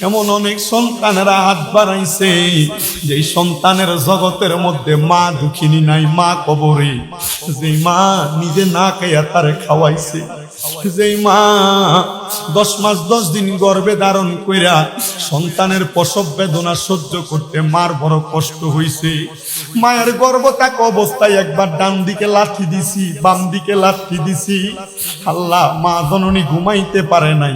এমন অনেক সন্তানেরা হাত বাড়াইছে যে সন্তানের জগতের মধ্যে মা দুঃখিনী নাই, মা কবরে। যে মা নিজে না খাইয়া তারে খাওয়াইছে। যেই মা দশ মাস দশ দিন গর্ভে ধারণ কইরা সন্তানের প্রসব বেদনা সহ্য করতে মার বড় কষ্ট হইছে। মায়ের গর্ভ থাকা অবস্থায় একবার ডান দিকে লাঠি দিছি, বাম দিকে লাঠি দিছি। আল্লাহ মা জননী ঘুমাইতে পারে নাই।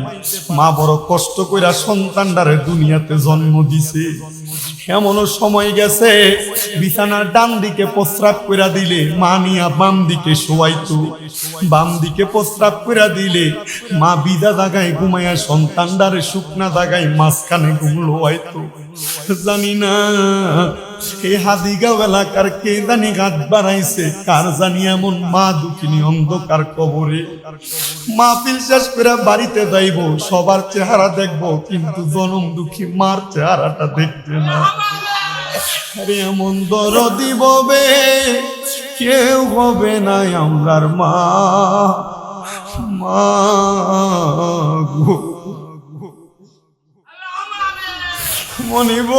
মা বড় কষ্ট কইরা সন্তানটারে দুনিয়াতে জন্ম দিছে। এমনও সময় গেছে, বিছানার ডান দিকে প্রস্রাব করে দিলে মানিয়া বাম দিকে শোয়াইতো। বাম দিকে প্রস্রাব করে দিলে, মা বিদা জাগায় ঘুমাইয়া সন্তানদারে শুকনা জাগায় মাঝখানে ঘুমলো হয়তো জানি না এই হাদিগাঁও এলাকার কে জানি গাছ বাড়াইছে? কার এমন মা দুঃখিনী অন্ধকার কবরে? মা পিল শেষ সবার চেহারা দেখব, কিন্তু জনম দুঃখী মার চেহারাটা দেখতে না। আরে এমন দরদি ববে, কেউ হবে না আমরার মা। মা মনিব।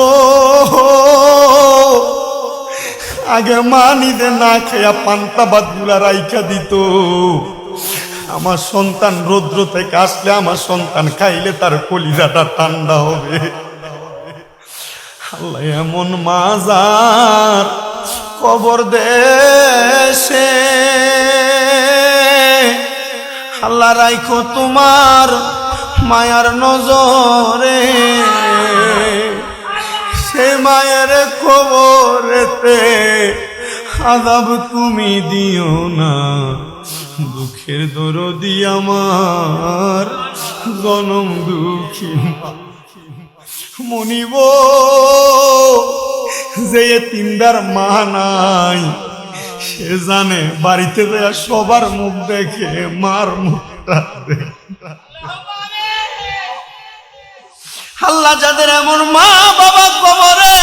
আগে মা নিজে না খেয়া পান্তা গুলা রাইখা দিত। আমার সন্তান রৌদ্র থেকে আসলে আমার সন্তান খাইলে তার কলিজাটা ঠান্ডা হবে। আল্লাহ এমন মাজার কবর দেশে। আল্লাহ রাইখো তোমার মায়ার নজরে। মায়ের খবরেতে আদাব তুমি দিও না দুঃখের দরদি আমার, জনম দুঃখী। মনিব, যে তিনদার মা নাই, সে জানে বাড়িতে সবার মুখ দেখে মার মুখটা দেখে আল্লাহ যাদের এমন মা বাবা কবরে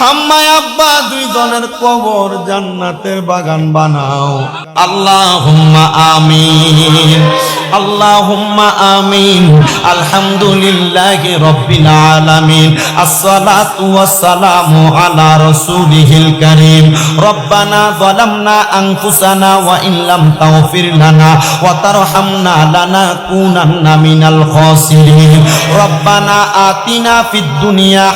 হাম্মা দুই জনের কবর জান্নাতের বাগান বানাও। আল্লাহুম্মা আমিন আল্লাহুম্মা আমিন, আলহামদুলিল্লাহি রাব্বিল আলামিন, আসসালাতু ওয়াসসালামু আলা রাসূলিহিল কারীম। রব্বানা যালামনা আনফুসানা আতিনা ফিদ দুনিয়া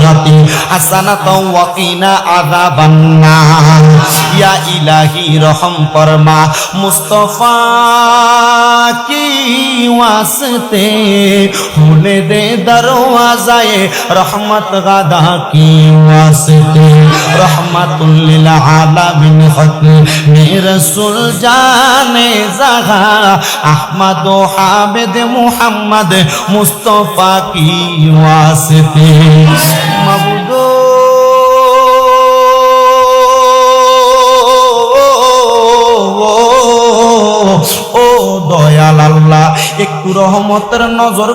আখিরাতি হাসানাতাও ওয়া কিনা আযাবান নার ইয়া ইলাহি রহম ফরমা মুস্তাফা কি ওয়াসতে খুলে দে দরওয়াজায়ে রহমত গাদা কি ওয়াসতে রহমাতুল লিল আলামিন খতমে রাসূল জানে জাগা আহমদ ও হামিদ মুহাম্মদ মুস্তাফা কি দয়াল আল্লাহ, একটু রহমতের নজর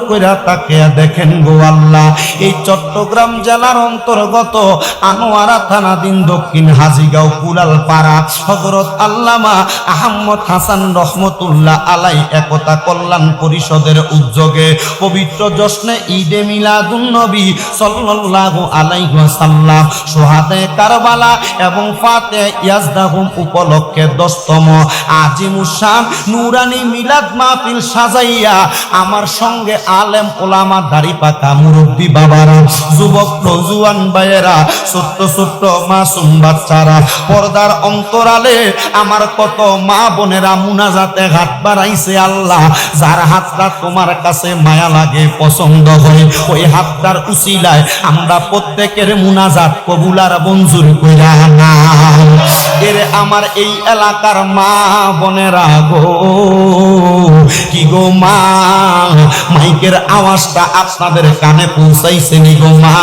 দেখেন গো আল্লাহ। এই চট্টগ্রাম জেলার অন্তর্গত আনোয়ারা থানাধীন দক্ষিণ হাজিগাঁও পাড়া হজরত আল্লামা আহম্মদ হাসান রহমতুল্লাহ আলাই একতা কল্যাণ পরিষদের উদ্যোগে পবিত্র জশ্নে ঈদে মিলাদুন নবী সাল্লাল্লাহু আলাইহি ওয়াসাল্লাম, সোহাদে কারবালা এবং ফাতে ইয়াজদাহুম উপলক্ষে দশতম আজিমুসান নুরানি মিলাদ মাহফিল সাজাইয়া আমার সঙ্গে আলেম ওলামা দাড়ি পাকা মুরব্বী বাবারা, যুবক নজুয়ান ভাইয়েরা, ছোট্ট ছোট্ট মাসুম বাচ্চারা, পর্দার অন্তরালে আমার কত মা বোনেরা মুনাজাতে হাত বাড়াইছে আল্লাহ, যার হাতটা তোমার কাছে মায়া লাগে, পছন্দ হয়, ওই হাতটার উচিলায় আমরা প্রত্যেকের মুনাজাত কবুলার মঞ্জুর কইরা না এর আমার এই এলাকার মা বোনেরা গো। কি গো মা? মাইকের আওয়াজটা আপনাদের কানে পৌঁছাইছে নি গো মা?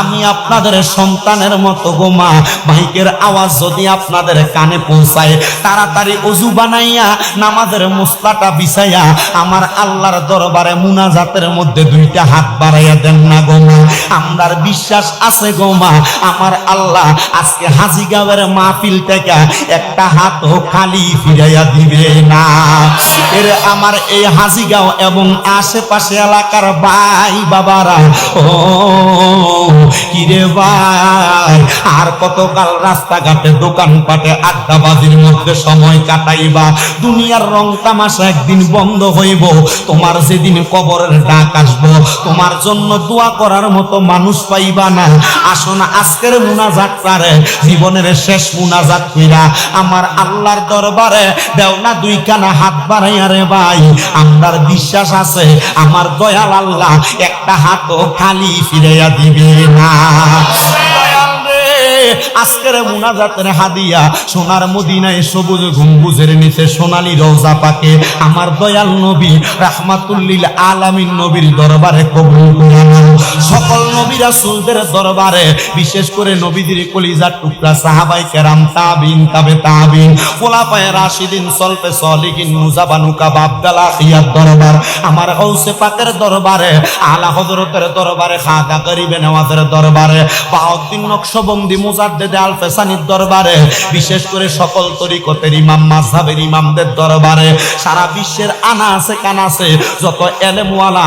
আমি আপনাদের সন্তানের মতো গো মা। মাইকের আওয়াজ যদি আপনাদের কানে পৌঁছায়, তাড়াতাড়ি অজু বানাইয়া, নামাজের মুসলাটা বিছাইয়া, আমার আল্লাহর দরবারে মুনাজাতের মধ্যে দুইটা হাত বাড়াইয়া দেন না গো মা। আমরার বিশ্বাস আছে গো মা। আমার আল্লাহ আজকে হাজিগাঁওয়ের মাহফিল থেকে একটা হাত হাতও খালি ফিরাইয়া দিবে না। এর আমার এই হাজিগাঁও এবং আশেপাশে এলাকার ভাই বাবারা কিরে ভাই? আর কতকাল রাস্তাঘাটে, দোকানপাটে, আড্ডাবাজির মধ্যে সময় কাটাইবা? দুনিয়ার রং তামাশা একদিন বন্ধ হইব। তোমার যেদিন কবরের ডাক আসব, তোমার জন্য দোয়া করার মতো মানুষ পাইবা না। আসো না আজকের মুনাজাতটারে, জীবনের শেষ মুনাজাত কইরা। আমার আল্লাহর দরবারে দেও না দুই কানা হাত বাড়াইয়া রে ভাই আমার বিশ্বাস আছে, আমার দয়াল আল্লাহ একটা হাতও খালি ফিরাইয়া দিবে না। আজকের মুনাজাতের হাদিয়া, সোনার মদিনায় সবুজ গম্বুজের নিচে সোনালী রওজা পাকে আমার দয়াল নবী রাহমাতুল্লিল আলামিন নবীর দরবারে কবুল করে। সকল নবী রাসূলদের দরবারে, বিশেষ করে নবীদের কলিজার টুকরা, সাহাবাই কেরাম, তাবিন, তাবে তাবিন, খোলাফায়ে রাশিদিন, সলফে সলিকিন মুজাবানুকা বাবদালা ইয়ার দরবার আমার গৌসে পাকের দরবারে, আলা হযরতের দরবারে, খাদা গরিবে নওয়াজের দরবারে বাউদ্দিন নকশবন্দি মুজাদ্দেদে আল ফেসানির দরবারে, বিশেষ করে সকল তরিকতের ইমাম ইমামদের দরবারে, সারা বিশ্বের যত এলেমওয়ালা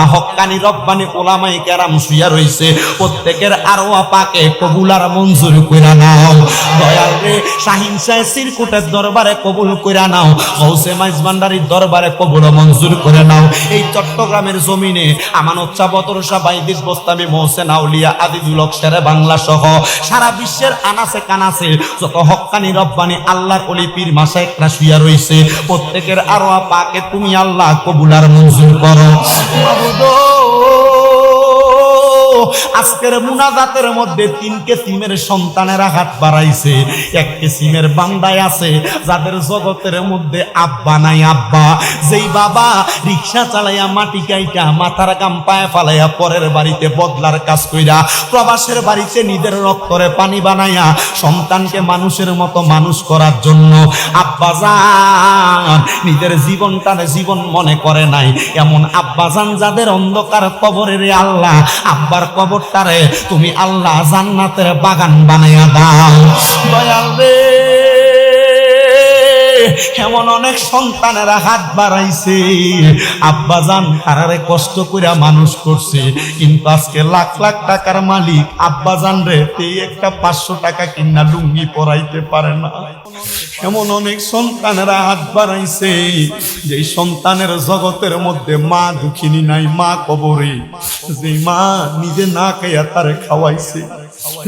রব্বানি ওলামাই কেরাম রইছে, প্রত্যেকের আরওয়া পাকে কবুলার মঞ্জুর নাও। দয়াল রে, শাহিন শাহ সিরকুটের দরবারে কবুল নাও দরবারে কবুল মঞ্জুর করে নাও। এই চট্টগ্রামের জমিনে আমানত চা বতরসা বাইদিস, বোস্তামি আউলিয়া আদিদুল অক্ষরে বাংলা সহ সারা বিশ্বের আনাসে কানাসে, যত হক্কানি রব্বানি আল্লাহর অলি পীর একটা শুইয়া রইছে, প্রত্যেকের আরও পাকে তুমি আল্লাহ কবুলার মঞ্জুর করো। আজকের মুনাজাতের মধ্যে তিন কিসিমের সন্তানেরা হাত বাড়াইছে। এক কিসিমের বান্দায় আছে, যাদের জগতের মধ্যে আব্বা নাই আব্বা। যেই বাবা রিক্সা চালাইয়া মাটি কাইটা মাথার গাম পায়ে ফালাইয়া পরের বাড়িতে বদলার কাজ কইরা প্রবাসের বাড়িতে নিজের রক্তরে পানি বানাইয়া সন্তানকে মানুষের মতো মানুষ করার জন্য আব্বা যান, নিজের জীবনটারে জীবন মনে করে নাই। এমন আব্বা যান যাদের অন্ধকার কবরে রে আল্লাহ আব্বার কবরটারে তুমি আল্লাহ জান্নাতের বাগান বানাইয়া দাও। দয়াল রে। এমন অনেক সন্তানেরা হাত বাড়াইছে। আব্বা জান হারারে কষ্ট করে মানুষ করছে, কিন্তু আজকে লাখ লাখ টাকার মালিক আব্বা জান রে তে একটা পাঁচশো টাকা কিনা লুঙ্গি পরাইতে পারে না। এমন অনেক সন্তানেরা হাত বাড়াইছে যে সন্তানের জগতের মধ্যে মা দুঃখিনী নাই, মা কবরে। যে মা নিজে না খাইয়া তারে খাওয়াইছে।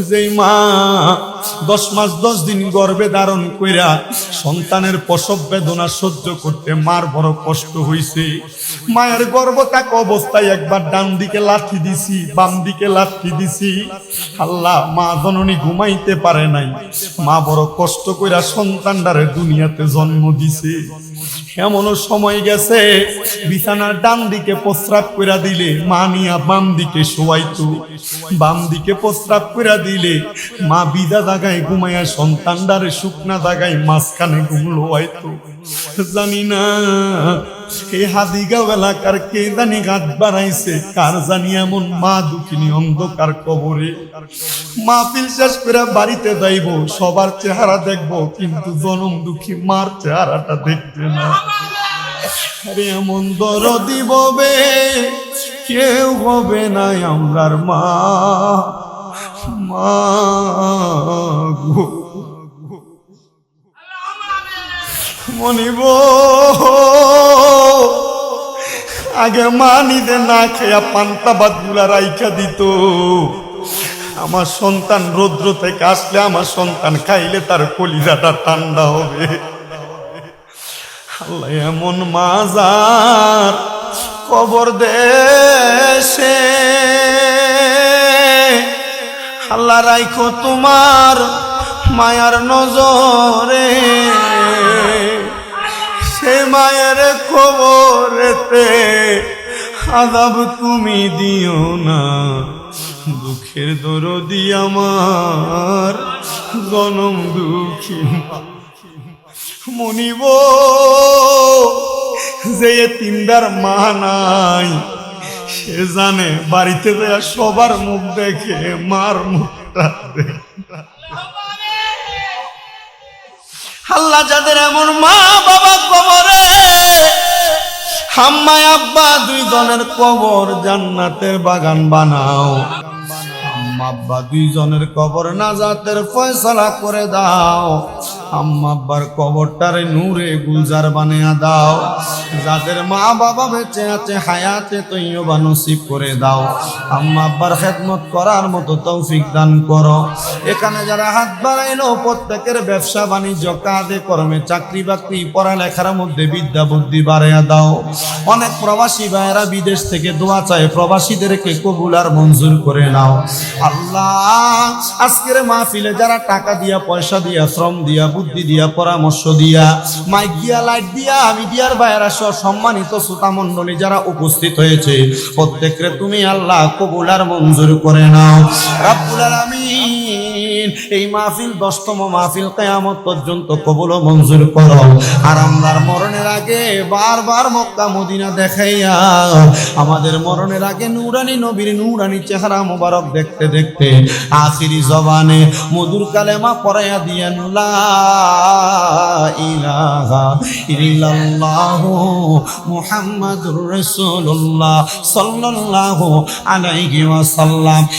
যেই মা, দশ দশ দিন কইরা সন্তানের বেদনা সহ্য করতে কষ্ট মায়ের গর্ভ থাকা অবস্থায় একবার ডান দিকে লাঠি দিছি, বাম দিকে লাঠি দিছি। আল্লাহ মা জননী ঘুমাইতে পারে নাই। মা বড় কষ্ট কইরা সন্তানটারে দুনিয়াতে জন্ম দিছে। এমনও সময় গেছে? বিছানার ডান দিকে প্রস্রাব কইরা দিলে মা নিয়া বাম দিকে শোয়াইতো। বাম দিকে প্রস্রাব কইরা দিলে মা বিদা জাগায় ঘুমাইয়া সন্তানদারে শুকনা জাগায় মাঝখানে ঘুমলো হয়তো জানি না এই হাদিগাঁও এলাকার কে জানি গাছ বাড়াইছে কার জানি এমন মা দুঃখিনী অন্ধকার কবরে? মাহফিল শেষ করে বাড়িতে যাইব, সবার চেহারা দেখব, কিন্তু জনম দুঃখী মার চেহারাটা দেখতে না। আরে এমন দরদি ববে, কেউ হবে না আমরার মা। মা গো। মনিব। আগে মা নিজে না খেয়া পান্তা ভাতগুলা রাইখা দিত। আমার সন্তান রৌদ্র থেকে আসলে আমার সন্তান খাইলে তার কলিজাটা ঠান্ডা হবে। এমন মাজার কবর দেশে। আল্লাহ রাইখো তোমার মায়ার নজরে। সে মায়ের খবরেতে আদাব তুমি দিও না। দুঃখের দরদি আমার, জনম দুঃখী মনিব, যে তিনদার মা নাই, সে জানে বাড়িতে সবার মুখ দেখে মার মুখটা দেখে। আল্লাহ যাদের এমন মা বাবা কবরে হাম্মায় আব্বা, দুই জনের কবর জান্নাতের বাগান বানাও। আব্বা দুইজনের কবর নাজাতের ফয়সালা করে দাও। আম্মা আব্বার কবরটারে নূরে গুলজার বানিয়ে দাও। যাদের মা বাবা বেঁচে আছে, হায়াতে তৈয়বা নসিব করে দাও। আম্মা আব্বার খেদমত করার মতো তৌফিক দান করো। এখানে যারা হাত বাড়াইলো, প্রত্যেকের ব্যবসা বাণিজ্য, কাজে কর্মে চাকরি বাকরি, পড়ালেখার মধ্যে বিদ্যা বুদ্ধি বাড়াইয়া দাও। অনেক প্রবাসী ভাইয়েরা বিদেশ থেকে দোয়া চায়, প্রবাসীদেরকে কবুল আর মঞ্জুর করে নাও। আল্লাহ, আজকের মাহফিলে যারা টাকা দিয়া, পয়সা দিয়া, শ্রম দিয়া বুদ্ধি দিয়া, পরামর্শ দিয়া, মাইক দিয়া, লাইট দিয়া আমি দিয়ার ভাইয়েরা সহ সম্মানিত শ্রোতা মণ্ডলী যারা উপস্থিত হয়েছে, প্রত্যেকরে তুমি আল্লাহ কবুল আর মঞ্জুর করে নাও। রাব্বুল আলামিন এই মাহফিল, দশতম মাহফিল কেয়ামত পর্যন্ত কবুল মঞ্জুর করো। আর আমরার মরণের আগে বারবার মক্কা, মদিনা দেখাইয়া, আমাদের মরণের আগে নুরানি নবীর নুরানি চেহারা মোবারক দেখতে দেখতে, আখিরি জবানে মধুর কালেমা পড়াইয়া দিয়েন ইল্লাল্লাহু মুহাম্মাদুর রাসূলুল্লাহ সাল্লাল্লাহু আলাইহি ওয়াসাল্লাম।